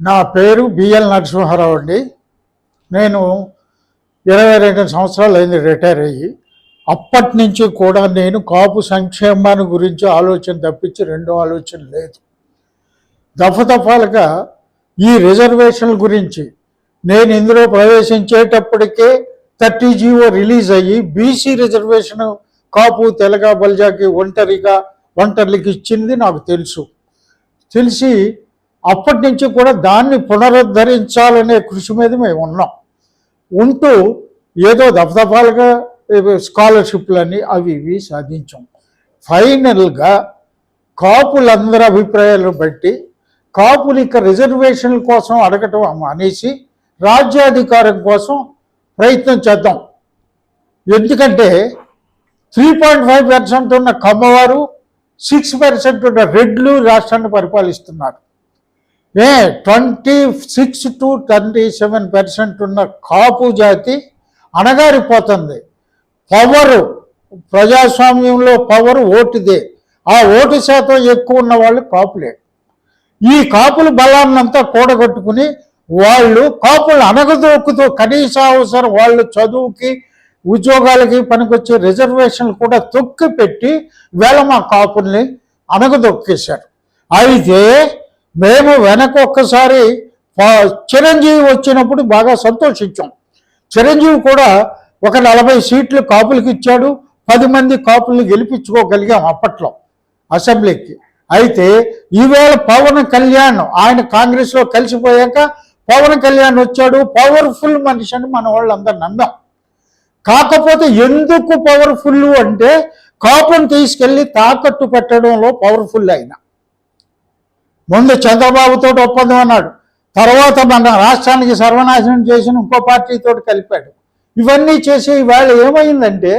నా పేరు బిఎల్ నరసింహారావు అండి. నేను ఇరవై రెండు సంవత్సరాలు అయింది రిటైర్ అయ్యి. అప్పటి నుంచి కూడా నేను కాపు సంక్షేమాన్ని గురించి ఆలోచన తప్పించి రెండో ఆలోచన లేదు. దఫదఫాలుగా ఈ రిజర్వేషన్ల గురించి నేను ఇందులో ప్రవేశించేటప్పటికే థర్టీ జీవో రిలీజ్ అయ్యి బీసీ రిజర్వేషన్ కాపు తెలగ బల్జాకి ఒంటరిగా ఒంటర్లకి ఇచ్చింది నాకు తెలుసు. తెలిసి అప్పటి నుంచి కూడా దాన్ని పునరుద్ధరించాలనే కృషి మీద మేము ఉన్నాం. ఉంటూ ఏదో దఫదఫాలుగా స్కాలర్షిప్లని అవి ఇవి సాధించాం. ఫైనల్గా కాపులందరి అభిప్రాయాలను బట్టి కాపులు ఇక రిజర్వేషన్ల కోసం అడగటం మానేసి రాజ్యాధికారం కోసం ప్రయత్నం చేద్దాం. ఎందుకంటే త్రీ పాయింట్ ఫైవ్ పర్సెంట్ ఉన్న కమ్మవారు సిక్స్ పర్సెంట్ ఉన్న రెడ్లు రాష్ట్రాన్ని పరిపాలిస్తున్నారు. A twenty six to twenty seven percent ఉన్న కాపు జాతి అణగారిపోతుంది. పవరు ప్రజాస్వామ్యంలో పవరు ఓటుదే. ఆ ఓటు శాతం ఎక్కువ ఉన్న వాళ్ళు కాపులే. ఈ కాపులు బలాన్నంతా కూడగట్టుకుని వాళ్ళు కాపులు అనగదొక్కుతూ కనీస అవసరం వాళ్ళు చదువుకి ఉద్యోగాలకి పనికొచ్చే రిజర్వేషన్లు కూడా తొక్కి పెట్టి వేళ మా కాపుల్ని అనగదొక్కేశారు అయితే మేము వెనక ఒక్కసారి చిరంజీవి వచ్చినప్పుడు బాగా సంతోషించాం. చిరంజీవి కూడా ఒక నలభై సీట్లు కాపులకి ఇచ్చాడు పది మంది కాపుల్ని గెలిపించుకోగలిగాం అప్పట్లో అసెంబ్లీకి. అయితే ఈవేళ పవన్ కళ్యాణ్ ఆయన కాంగ్రెస్లో కలిసిపోయాక పవన్ కళ్యాణ్ వచ్చాడు పవర్ఫుల్ మనిషి అని మన వాళ్ళందరూ నమ్మాం. కాకపోతే ఎందుకు పవర్ఫుల్ అంటే కాపును తీసుకెళ్ళి తాకట్టు పెట్టడంలో పవర్ఫుల్ అయిన ముందు చంద్రబాబుతో ఒప్పందం అన్నాడు. తర్వాత మన రాష్ట్రానికి సర్వనాశనం చేసిన ఇంకో పార్టీతో కలిపాడు. ఇవన్నీ చేసి ఇవాళ ఏమైందంటే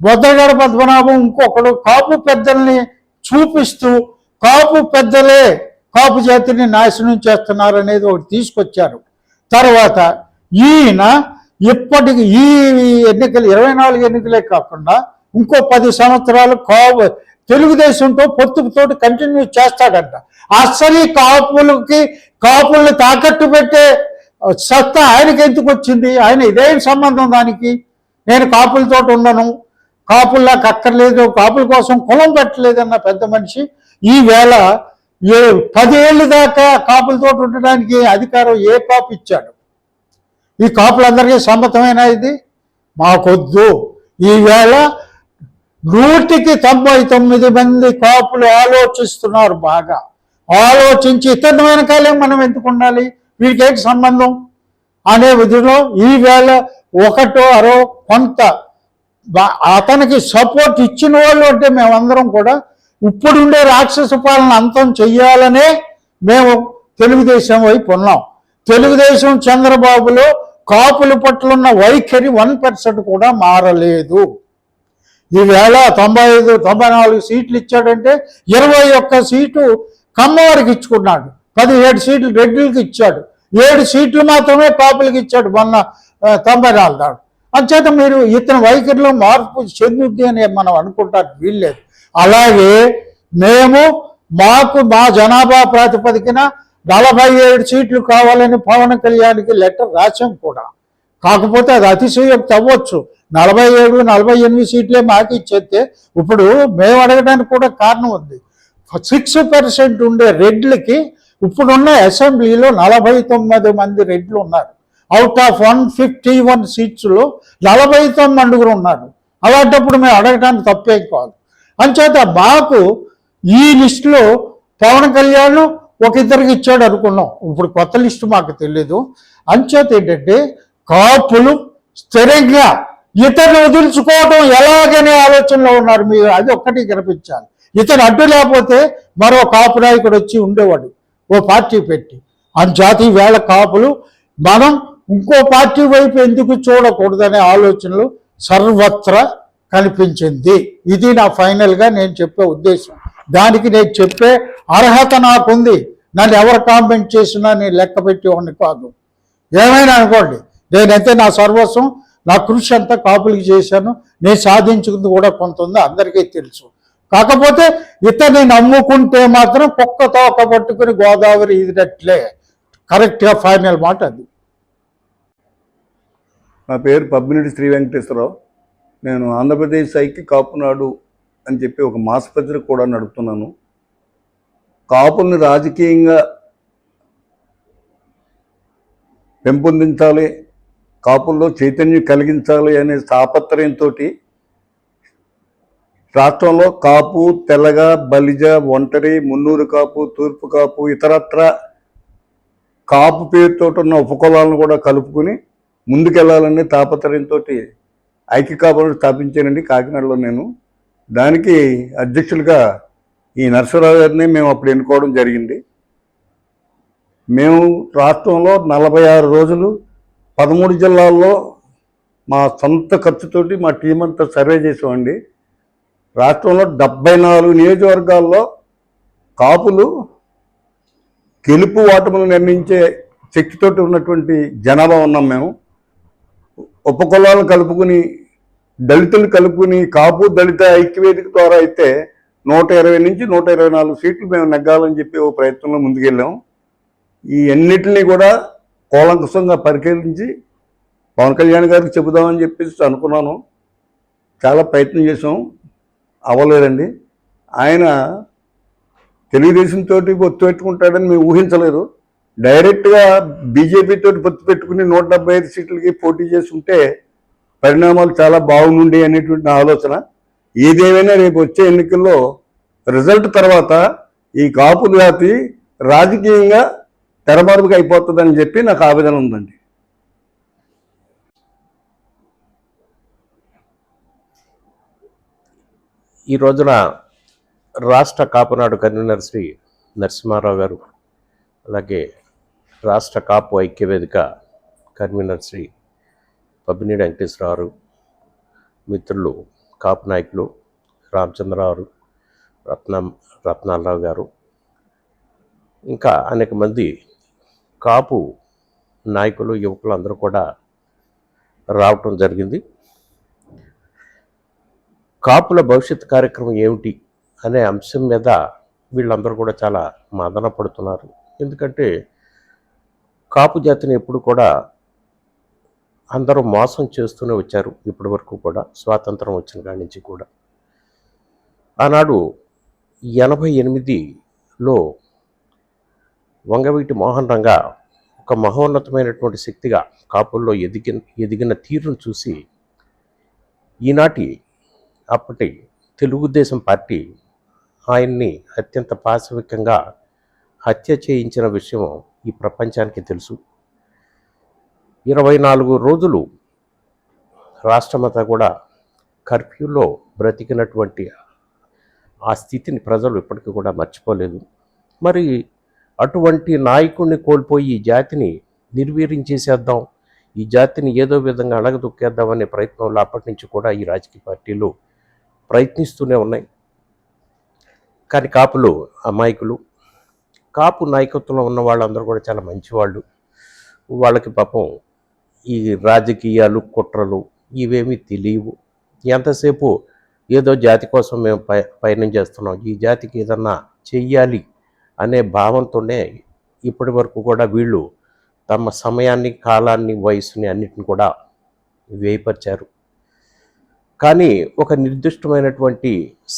బొద్దగడ పద్మనాభం ఇంకొకడు కాపు పెద్దల్ని చూపిస్తూ కాపు పెద్దలే కాపు జాతిని నాశనం చేస్తున్నారు అనేది ఒకటి తీసుకొచ్చారు. తర్వాత ఈయన ఇప్పటికి ఈ ఎన్నికలు ఇరవై నాలుగు ఎన్నికలే కాకుండా ఇంకో పది సంవత్సరాలు కాపు తెలుగుదేశంతో పొత్తుతో కంటిన్యూ చేస్తాడంట. అస్సలు ఈ కాపులకి కాపుల్ని తాకట్టు పెట్టే సత్తా ఆయనకి ఎందుకు వచ్చింది? ఆయన ఇదేం సంబంధం దానికి? నేను కాపులతో ఉండను. కాపుల్లాకి అక్కర్లేదు కాపుల కోసం కులం పెట్టలేదన్న పెద్ద మనిషి ఈవేళ ఏ పదేళ్ళు దాకా కాపులతో ఉండడానికి అధికారం ఏ కాపు ఇచ్చాడు? ఈ కాపులందరికీ సమ్మతమైన ఇది? మాకొద్దు. ఈవేళ నూటికి తొంభై తొమ్మిది మంది కాపులు ఆలోచిస్తున్నారు బాగా. ఆలోచించి ఇతను వెనకాలే మనం ఎందుకు ఉండాలి? వీడికి సంబంధం? అనే విధిలో ఈవేళ ఒకటో అరో కొంత అతనికి సపోర్ట్ ఇచ్చిన వాళ్ళు అంటే మేమందరం కూడా ఇప్పుడుండే రాక్షస పాలన అంతం చెయ్యాలనే మేము తెలుగుదేశం వైపు ఉన్నాం. తెలుగుదేశం చంద్రబాబులో కాపుల పట్ల ఉన్న వైఖరి వన్ పర్సెంట్ కూడా మారలేదు. ఈవేళ తొంభై ఐదు తొంభై నాలుగు సీట్లు ఇచ్చాడంటే ఇరవై ఒక్క సీటు కమ్మవారికి ఇచ్చుకున్నాడు. పదిహేడు సీట్లు రెడ్డిలకి ఇచ్చాడు. ఏడు సీట్లు మాత్రమే పాపులకి ఇచ్చాడు మొన్న తొంభై నాలుగు నాడు. అంచేత మీరు ఇతని వైఖరిలో మార్పు చెందుద్ది అని మనం అనుకుంటానికి వీల్లేదు. అలాగే మేము మాకు మా జనాభా ప్రాతిపదికన నలభై ఏడు సీట్లు కావాలని పవన్ కళ్యాణ్కి లెటర్ రాశాం కూడా. కాకపోతే అది అతిశయోక్తి అవ్వచ్చు. నలభై ఏడు నలభై ఎనిమిది సీట్లే మాకు ఇచ్చేస్తే ఇప్పుడు మేము అడగడానికి కూడా కారణం ఉంది. సిక్స్ పర్సెంట్ ఉండే రెడ్లకి ఇప్పుడున్న అసెంబ్లీలో నలభై తొమ్మిది మంది రెడ్లు ఉన్నారు. Out of one fifty one సీట్స్లో నలభై తొమ్మిది ఉన్నారు. అలాంటప్పుడు మేము అడగడానికి తప్పేం కాదు. అంచేత మాకు ఈ లిస్టులో పవన్ కళ్యాణ్ ఒక ఇద్దరికి ఇచ్చాడు అనుకున్నాం. ఇప్పుడు కొత్త లిస్టు మాకు తెలియదు అంచేత ఏంటంటే కాపులు స్థిరంగా ఇతను వదులుచుకోవడం ఎలాగనే ఆలోచనలో ఉన్నారు మీరు? అది ఒక్కటి కనిపించాలి. ఇతను అడ్డు లేకపోతే మరో కాపు నాయకుడు వచ్చి ఉండేవాడు ఓ పార్టీ పెట్టి. అంచేత వేళ కాపులు మనం ఇంకో పార్టీ వైపు ఎందుకు చూడకూడదనే ఆలోచనలు సర్వత్రా కనిపించింది. ఇది నా ఫైనల్గా నేను చెప్పే ఉద్దేశం. దానికి నేను చెప్పే అర్హత నాకుంది. నన్ను ఎవరు కామెంట్ చేసినా నేను లెక్క పెట్టేవాడిని కాదు. ఏమైనా అనుకోండి నేనైతే నా సర్వస్వం నా కృషి అంతా కాపులకి చేశాను. నేను సాధించుకుంది కూడా కొంత ఉంది అందరికీ తెలుసు. కాకపోతే ఇతన్ని నమ్ముకుంటే మాత్రం కుక్క తోక పట్టుకుని గోదావరి ఇదినట్లే. కరెక్ట్గా ఫైనల్ మాట అది. నా పేరు పబ్బిరెడ్డి శ్రీ వెంకటేశ్వరరావు. నేను ఆంధ్రప్రదేశ్ ఐక్య కాపునాడు అని చెప్పి ఒక మాసపత్రిక కూడా నడుపుతున్నాను. కాపుల్ని రాజకీయంగా పెంపొందించాలి కాపుల్లో చైతన్యం కలిగించాలి అనే తాపత్రయంతో రాష్ట్రంలో కాపు తెల్లగ బలిజ ఒంటరి మున్నూరు కాపు తూర్పు కాపు ఇతరత్ర కాపు పేరుతో ఉన్న ఉపకులాలను కూడా కలుపుకుని ముందుకెళ్ళాలనే తాపత్రయంతో ఐక్య కాపులను స్థాపించానండి కాకినాడలో నేను. దానికి అధ్యక్షులుగా ఈ నరసరావు గారిని మేము అప్పుడు ఎన్నుకోవడం జరిగింది. మేము రాష్ట్రంలో నలభై ఆరు రోజులు పదమూడు జిల్లాల్లో మా సొంత ఖర్చుతోటి మా టీం అంతా సర్వే చేసామండి. రాష్ట్రంలో డెబ్బై నాలుగు నియోజకవర్గాల్లో కాపులు గెలుపు ఓటములు నిర్ణయించే శక్తితోటి ఉన్నటువంటి జనాభా ఉన్నాం మేము. ఉపకులాలను కలుపుకుని దళితులు కలుపుకుని కాపు దళిత ఐక్యవేదిక ద్వారా అయితే నూట ఇరవై నుంచి నూట ఇరవై నాలుగు సీట్లు మేము నెగ్గాలని చెప్పి ఓ ప్రయత్నంలో ముందుకెళ్ళాం. ఈ అన్నిటినీ కూడా కూలంకుషంగా పరిశీలించి పవన్ కళ్యాణ్ గారికి చెబుదామని చెప్పేసి అనుకున్నాను. చాలా ప్రయత్నం చేసాం అవ్వలేదండి. ఆయన తెలుగుదేశం తోటి పొత్తు పెట్టుకుంటాడని మేము ఊహించలేదు. డైరెక్ట్గా బీజేపీతో పొత్తు పెట్టుకుని నూట డెబ్బై ఐదు సీట్లకి పోటీ చేసి ఉంటే పరిణామాలు చాలా బాగుండి అనేటువంటి నా ఆలోచన. ఏదేమైనా రేపు వచ్చే ఎన్నికల్లో రిజల్ట్ తర్వాత ఈ కాపు జాతి రాజకీయంగా తెరమరుపుగా అయిపోతుందని చెప్పి నాకు ఆవేదన ఉందండి. ఈ రోజున రాష్ట్ర కాపునాడు కన్వీనర్ శ్రీ నరసింహారావు గారు అలాగే రాష్ట్ర కాపు ఐక్యవేదిక కన్వీనర్ శ్రీ పబ్బినేని వెంకటేశ్వరరావు మిత్రులు కాపు నాయకులు రామచంద్రరావు రత్నం రత్నాలరావు గారు ఇంకా అనేక మంది కాపు నాయకులు యువకులు అందరూ కూడా రావటం జరిగింది. కాపుల భవిష్యత్ కార్యక్రమం ఏమిటి అనే అంశం మీద వీళ్ళందరూ కూడా చాలా మదన పడుతున్నారు. ఎందుకంటే కాపు జాతిని ఎప్పుడు కూడా అందరూ మోసం చేస్తూనే వచ్చారు ఇప్పటి వరకు కూడా స్వాతంత్రం వచ్చిన కాడి నుంచి కూడా. ఆనాడు ఎనభై ఎనిమిదిలో వంగవీటి మోహన్ రంగా ఒక మహోన్నతమైనటువంటి శక్తిగా కాపుల్లో ఎదిగిన ఎదిగిన తీరును చూసి ఈనాటి అప్పటి తెలుగుదేశం పార్టీ ఆయన్ని అత్యంత పాశవికంగా హత్య చేయించిన విషయం ఈ ప్రపంచానికి తెలుసు. ఇరవై నాలుగు రోజులు రాష్ట్రమంతా కూడా కర్ఫ్యూలో బ్రతికినటువంటి ఆ స్థితిని ప్రజలు ఇప్పటికీ కూడా మర్చిపోలేదు. మరి అటువంటి నాయకుడిని కోల్పోయి ఈ జాతిని నిర్వీర్యం చేసేద్దాం. ఈ జాతిని ఏదో విధంగా అణగదొక్కేద్దామనే ప్రయత్నంలో అప్పటి నుంచి కూడా ఈ రాజకీయ పార్టీలు ప్రయత్నిస్తూనే ఉన్నాయి. కానీ కాపులు అమాయకులు కాపు నాయకత్వంలో ఉన్న వాళ్ళందరూ కూడా చాలా మంచివాళ్ళు. వాళ్ళకి పాపం ఈ రాజకీయాలు కుట్రలు ఇవేమీ తెలియవు. ఎంతసేపు ఏదో జాతి కోసం మేము పయ పయనం చేస్తున్నాం. ఈ జాతికి ఏదన్నా చెయ్యాలి అనే భావంతోనే ఇప్పటి వరకు కూడా వీళ్ళు తమ సమయాన్ని కాలాన్ని వయసుని అన్నిటిని కూడా వేయపరిచారు కానీ ఒక నిర్దిష్టమైనటువంటి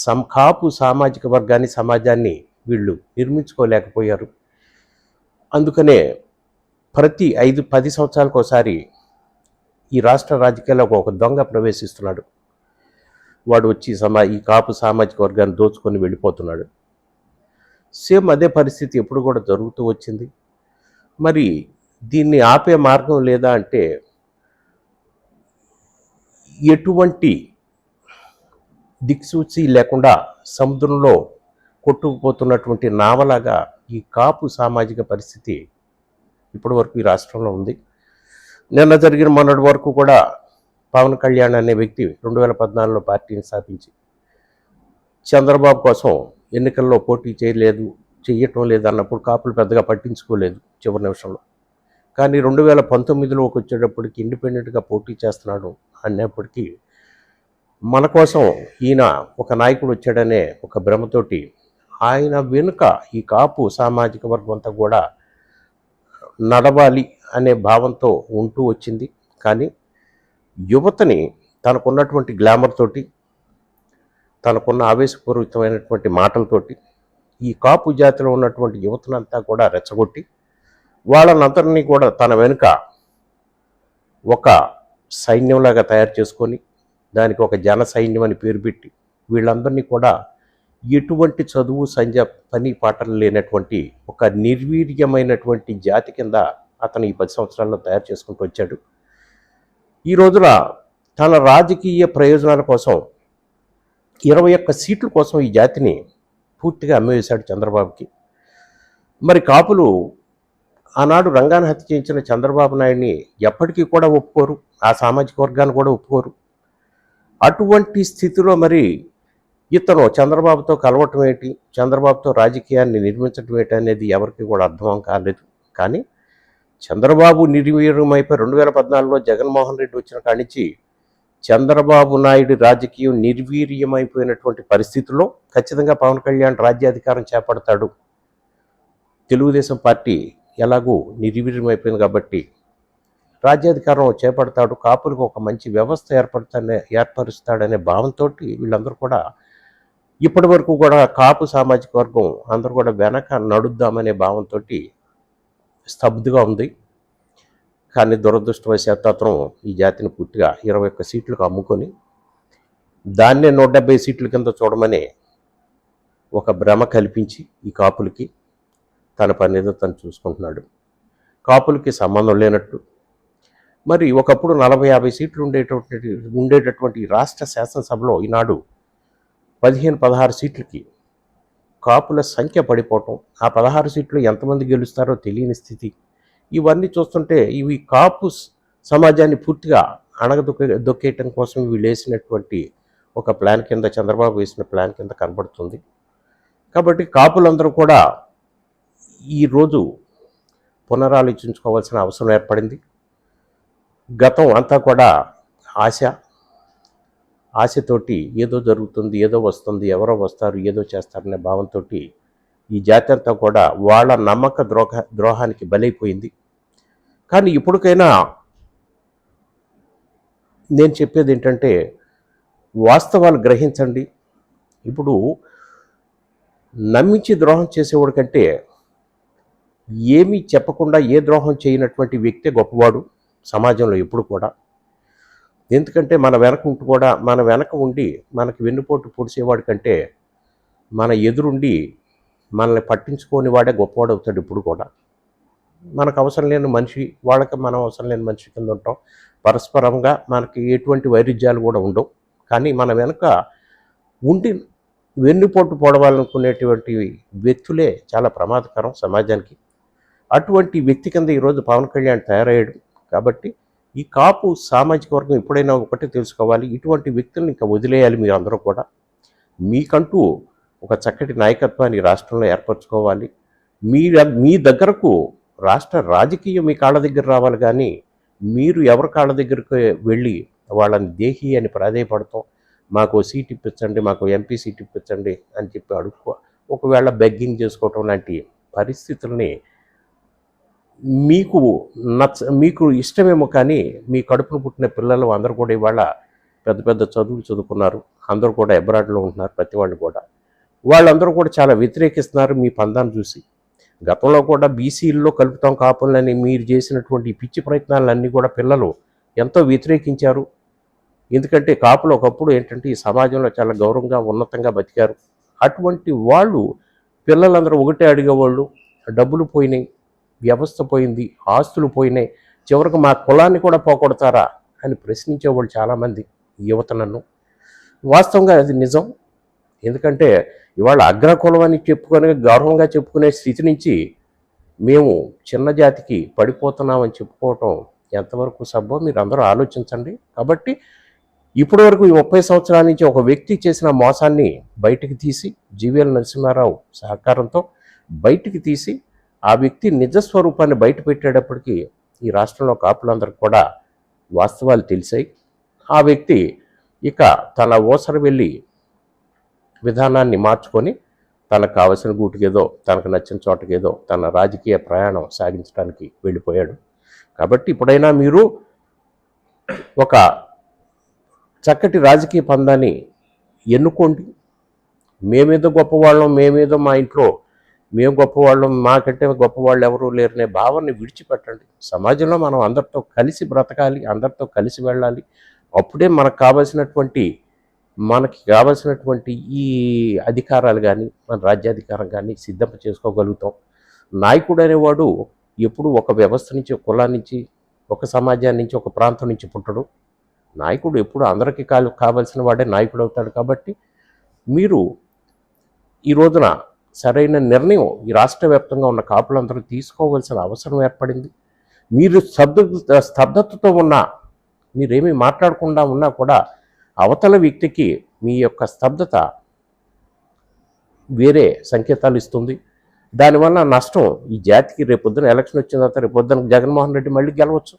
సంకాపు సామాజిక వర్గాన్ని సమాజాన్ని వీళ్ళు నిర్మించుకోలేకపోయారు. అందుకనే ప్రతి ఐదు పది సంవత్సరాలకు ఒకసారి ఈ రాష్ట్ర రాజకీయాల్లో ఒక దొంగ ప్రవేశిస్తున్నాడు. వాడు వచ్చి సమా ఈ కాపు సామాజిక వర్గాన్ని దోచుకొని వెళ్ళిపోతున్నాడు. సేమ్ అదే పరిస్థితి ఎప్పుడు కూడా జరుగుతూ వచ్చింది. మరి దీన్ని ఆపే మార్గం లేదా అంటే ఎటువంటి దిక్సూచి లేకుండా సముద్రంలో కొట్టుకుపోతున్నటువంటి నావలాగా ఈ కాపు సామాజిక పరిస్థితి ఇప్పటి వరకు ఈ రాష్ట్రంలో ఉంది. నిన్న జరిగిన మొన్నటి వరకు కూడా పవన్ కళ్యాణ్ అనే వ్యక్తి రెండు వేల పద్నాలుగులో పార్టీని స్థాపించి చంద్రబాబు కోసం ఎన్నికల్లో పోటీ చేయలేదు చెయ్యటం లేదు అన్నప్పుడు కాపులు పెద్దగా పట్టించుకోలేదు చివరి నిమిషంలో. కానీ రెండు వేల పంతొమ్మిదిలోకి వచ్చేటప్పటికి ఇండిపెండెంట్గా పోటీ చేస్తున్నాడు అన్నప్పటికీ మన కోసం ఈయన ఒక నాయకుడు వచ్చాడనే ఒక భ్రమతోటి ఆయన వెనుక ఈ కాపు సామాజిక వర్గం అంతా కూడా నడవాలి అనే భావంతో ఉంటూ వచ్చింది. కానీ యువతని తనకున్నటువంటి గ్లామర్ తోటి తనకున్న ఆవేశపూరితమైనటువంటి మాటలతోటి ఈ కాపు జాతిలో ఉన్నటువంటి యువతనంతా కూడా రెచ్చగొట్టి వాళ్ళనందరినీ కూడా తన వెనుక ఒక సైన్యంలాగా తయారు చేసుకొని దానికి ఒక జన సైన్యం అని పేరు పెట్టి వీళ్ళందరినీ కూడా ఎటువంటి చదువు సంజ పని పాటలు లేనటువంటి ఒక నిర్వీర్యమైనటువంటి జాతి కింద అతను ఈ పది సంవత్సరాల్లో తయారు చేసుకుంటూ వచ్చాడు. ఈ రోజున తన రాజకీయ ప్రయోజనాల కోసం ఇరవై ఒక్క సీట్ల కోసం ఈ జాతిని పూర్తిగా అమ్మేసాడు చంద్రబాబుకి. మరి కాపులు ఆనాడు రంగాన్ని హత్య చేయించిన చంద్రబాబు నాయుడిని ఎప్పటికీ కూడా ఒప్పుకోరు ఆ సామాజిక వర్గాన్ని కూడా ఒప్పుకోరు. అటువంటి స్థితిలో మరి ఇతను చంద్రబాబుతో కలవటం ఏంటి చంద్రబాబుతో రాజకీయాన్ని నిర్మించడం ఏంటి అనేది ఎవరికి కూడా అర్థం కాలేదు. కానీ చంద్రబాబు నిర్వీర్యమైపోయి రెండు వేల పద్నాలుగులో జగన్మోహన్ రెడ్డి వచ్చిన కానించి చంద్రబాబు నాయుడు రాజకీయం నిర్వీర్యమైపోయినటువంటి పరిస్థితుల్లో ఖచ్చితంగా పవన్ కళ్యాణ్ రాజ్యాధికారం చేపడతాడు. తెలుగుదేశం పార్టీ ఎలాగూ నిర్వీర్యమైపోయింది కాబట్టి రాజ్యాధికారం చేపడతాడు కాపులకు ఒక మంచి వ్యవస్థ ఏర్పడతానే ఏర్పరుస్తాడనే భావంతో వీళ్ళందరూ కూడా ఇప్పటి వరకు కూడా కాపు సామాజిక వర్గం అందరూ కూడా వెనక నడుద్దామనే భావంతో స్తబ్దుగా ఉంది. కానీ దురదృష్టవశాత్తు అతను ఈ జాతిని పూర్తిగా ఇరవై ఒక్క సీట్లకు అమ్ముకొని దాన్నే నూట డెబ్బై సీట్ల కింద చూడమని ఒక భ్రమ కల్పించి ఈ కాపులకి తన పని ఏదో తను చూసుకుంటున్నాడు. కాపులకి సంబంధం లేనట్టు. మరి ఒకప్పుడు నలభై యాభై సీట్లు ఉండేటటువంటి ఉండేటటువంటి రాష్ట్ర శాసనసభలో ఈనాడు పదిహేను పదహారు సీట్లకి కాపుల సంఖ్య పడిపోవటం ఆ పదహారు సీట్లు ఎంతమంది గెలుస్తారో తెలియని స్థితి. ఇవన్నీ చూస్తుంటే ఇవి కాపు సమాజాన్ని పూర్తిగా అణగదొక్క దొక్కేయటం కోసం వీళ్ళు వేసినటువంటి ఒక ప్లాన్ కింద చంద్రబాబు వేసిన ప్లాన్ కింద కనబడుతుంది. కాబట్టి కాపులందరూ కూడా ఈరోజు పునరాలోచించుకోవాల్సిన అవసరం ఏర్పడింది. గతం అంతా కూడా ఆశ ఆశతోటి ఏదో జరుగుతుంది ఏదో వస్తుంది ఎవరో వస్తారు ఏదో చేస్తారనే భావంతో ఈ జాతి అంతా కూడా వాళ్ళ నమ్మక ద్రోహ ద్రోహానికి బలైపోయింది. కానీ ఇప్పటికైనా నేను చెప్పేది ఏంటంటే వాస్తవాలు గ్రహించండి. ఇప్పుడు నమ్మించి ద్రోహం చేసేవాడి కంటే ఏమీ చెప్పకుండా ఏ ద్రోహం చేయనటువంటి వ్యక్తే గొప్పవాడు సమాజంలో ఎప్పుడు కూడా. ఎందుకంటే మన వెనక ఉంటూ కూడా మన వెనక ఉండి మనకి వెన్నుపోటు పొడిచేవాడి కంటే మన ఎదురుండి మనల్ని పట్టించుకోని వాడే గొప్పవాడు అవుతాడు ఇప్పుడు కూడా. మనకు అవసరం లేని మనిషి వాళ్ళకి మనం అవసరం లేని మనిషి కింద ఉంటాం. పరస్పరంగా మనకి ఎటువంటి వైరుధ్యాలు కూడా ఉండవు. కానీ మన వెనుక ఉండి వెన్నుపోటు పొడవాలనుకునేటువంటి వ్యక్తులే చాలా ప్రమాదకరం సమాజానికి. అటువంటి వ్యక్తి కింద ఈరోజు పవన్ కళ్యాణ్ తయారయ్యాడు. కాబట్టి ఈ కాపు సామాజిక వర్గం ఎప్పుడైనా ఒకటి తెలుసుకోవాలి. ఇటువంటి వ్యక్తులను ఇంకా వదిలేయాలి మీరు అందరూ కూడా. మీకంటూ ఒక చక్కటి నాయకత్వాన్ని రాష్ట్రంలో ఏర్పరచుకోవాలి. మీ మీ దగ్గరకు రాష్ట్ర రాజకీయం మీ కాళ్ళ దగ్గర రావాలి కానీ మీరు ఎవరి కాళ్ళ దగ్గరకు వెళ్ళి వాళ్ళని దేహి అని ప్రాధేయపడతాం. మాకు సీట్ ఇప్పించండి మాకు ఎంపీ సీట్ ఇప్పించండి అని చెప్పి అడుక్కో ఒకవేళ బెగ్గింగ్ చేసుకోవటం లాంటి పరిస్థితుల్ని మీకు నచ్చ మీకు ఇష్టమేమో కానీ మీ కడుపును పుట్టిన పిల్లలు అందరూ కూడా ఇవాళ పెద్ద పెద్ద చదువులు చదువుకున్నారు. అందరూ కూడా ఎబ్రాడ్లో ఉంటున్నారు ప్రతి వాళ్ళు కూడా. వాళ్ళందరూ కూడా చాలా వ్యతిరేకిస్తున్నారు మీ పందాన్ని చూసి. గతంలో కూడా బీసీల్లో కలుపుతాం కాపులని మీరు చేసినటువంటి పిచ్చి ప్రయత్నాలన్నీ కూడా పిల్లలు ఎంతో వ్యతిరేకించారు. ఎందుకంటే కాపులు ఒకప్పుడు ఏంటంటే ఈ సమాజంలో చాలా గౌరవంగా ఉన్నతంగా బతికారు. అటువంటి వాళ్ళు పిల్లలందరూ ఒకటే అడిగేవాళ్ళు డబ్బులు పోయినాయి వ్యవస్థ పోయింది ఆస్తులు పోయినాయి చివరికి మా కులాన్ని కూడా పోగొడతారా అని ప్రశ్నించేవాళ్ళు చాలామంది యువత నన్ను. వాస్తవంగా అది నిజం. ఎందుకంటే ఇవాళ అగ్రకులం అని చెప్పుకొని గౌరవంగా చెప్పుకునే స్థితి నుంచి మేము చిన్న జాతికి పడిపోతున్నామని చెప్పుకోవటం ఎంతవరకు సబ్బో మీరు అందరూ ఆలోచించండి. కాబట్టి ఇప్పటి వరకు ఈ ముప్పై సంవత్సరాల నుంచి ఒక వ్యక్తి చేసిన మోసాన్ని బయటికి తీసి జీవీఎల్ నరసింహారావు సహకారంతో బయటికి తీసి ఆ వ్యక్తి నిజస్వరూపాన్ని బయట పెట్టేటప్పటికీ ఈ రాష్ట్రంలో కాపులందరికీ కూడా వాస్తవాలు తెలిసాయి. ఆ వ్యక్తి ఇక తన ఓసర వెళ్ళి విధానాన్ని మార్చుకొని తనకు కావలసిన గూటికేదో తనకు నచ్చిన చోటకేదో తన రాజకీయ ప్రయాణం సాగించడానికి వెళ్ళిపోయాడు. కాబట్టి ఇప్పుడైనా మీరు ఒక చక్కటి రాజకీయ పందాన్ని ఎన్నుకోండి. మేమేదో గొప్పవాళ్ళం మేమేదో మా ఇంట్లో మేము గొప్పవాళ్ళం మాకంటే గొప్పవాళ్ళు ఎవరూ లేరనే భావాన్ని విడిచిపెట్టండి. సమాజంలో మనం అందరితో కలిసి బ్రతకాలి అందరితో కలిసి వెళ్ళాలి. అప్పుడే మనకు కావలసినటువంటి మనకి కావలసినటువంటి ఈ అధికారాలు కానీ మన రాజ్యాధికారం కానీ సిద్ధం చేసుకోగలుగుతాం. నాయకుడు అనేవాడు ఎప్పుడు ఒక వ్యవస్థ నుంచి ఒక కులం నుంచి ఒక సమాజాన్ని నుంచి ఒక ప్రాంతం నుంచి పుట్టడు. నాయకుడు ఎప్పుడు అందరికీ కాలు కావాల్సిన వాడే నాయకుడు అవుతాడు కాబట్టి మీరు ఈ రోజున సరైన నిర్ణయం ఈ రాష్ట్ర వ్యాప్తంగా ఉన్న కాపులందరూ తీసుకోవాల్సిన అవసరం ఏర్పడింది. మీరు స్తబ్ద స్తబ్దతతో ఉన్నా మీరేమీ మాట్లాడకుండా ఉన్నా కూడా అవతల వ్యక్తికి మీ యొక్క స్తబ్దత వేరే సంకేతాలు ఇస్తుంది. దానివల్ల నష్టం ఈ జాతికి రేపొద్దున ఎలక్షన్ వచ్చిన తర్వాత రేపొద్దున జగన్మోహన్ రెడ్డి మళ్ళీ గెలవచ్చు.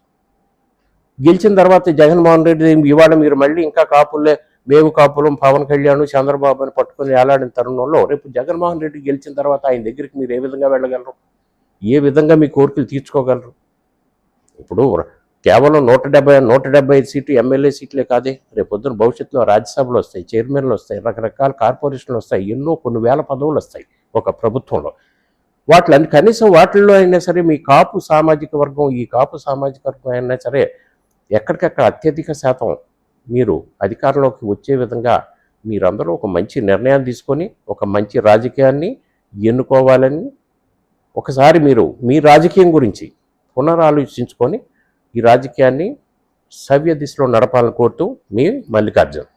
గెలిచిన తర్వాత జగన్మోహన్ రెడ్డి ఇవాళ మీరు మళ్ళీ ఇంకా కాపులే మేము కాపులం పవన్ కళ్యాణ్ చంద్రబాబు అని పట్టుకొని వేలాడిన తరుణంలో రేపు జగన్మోహన్ రెడ్డి గెలిచిన తర్వాత ఆయన దగ్గరికి మీరు ఏ విధంగా వెళ్ళగలరు? ఏ విధంగా మీ కోరికలు తీర్చుకోగలరు? ఇప్పుడు కేవలం నూట డెబ్బై నూట డెబ్బై ఐదు సీట్లు ఎమ్మెల్యే సీట్లే కాదే. రేపు పొద్దున భవిష్యత్తులో రాజ్యసభలు వస్తాయి చైర్మన్లు వస్తాయి రకరకాల కార్పొరేషన్లు వస్తాయి ఎన్నో కొన్ని వేల పదవులు వస్తాయి ఒక ప్రభుత్వంలో. వాటిని కనీసం వాటిల్లో అయినా సరే మీ కాపు సామాజిక వర్గం ఈ కాపు సామాజిక వర్గం అయినా సరే ఎక్కడికక్కడ అత్యధిక శాతం మీరు అధికారంలోకి వచ్చే విధంగా మీరందరూ ఒక మంచి నిర్ణయం తీసుకొని ఒక మంచి రాజకీయాన్ని ఎన్నుకోవాలని ఒకసారి మీరు మీ రాజకీయం గురించి పునరాలోచించుకొని ఈ రాజకీయాన్ని సవ్య దిశలో నడపాలని కోరుతూ మీ మల్లికార్జున్.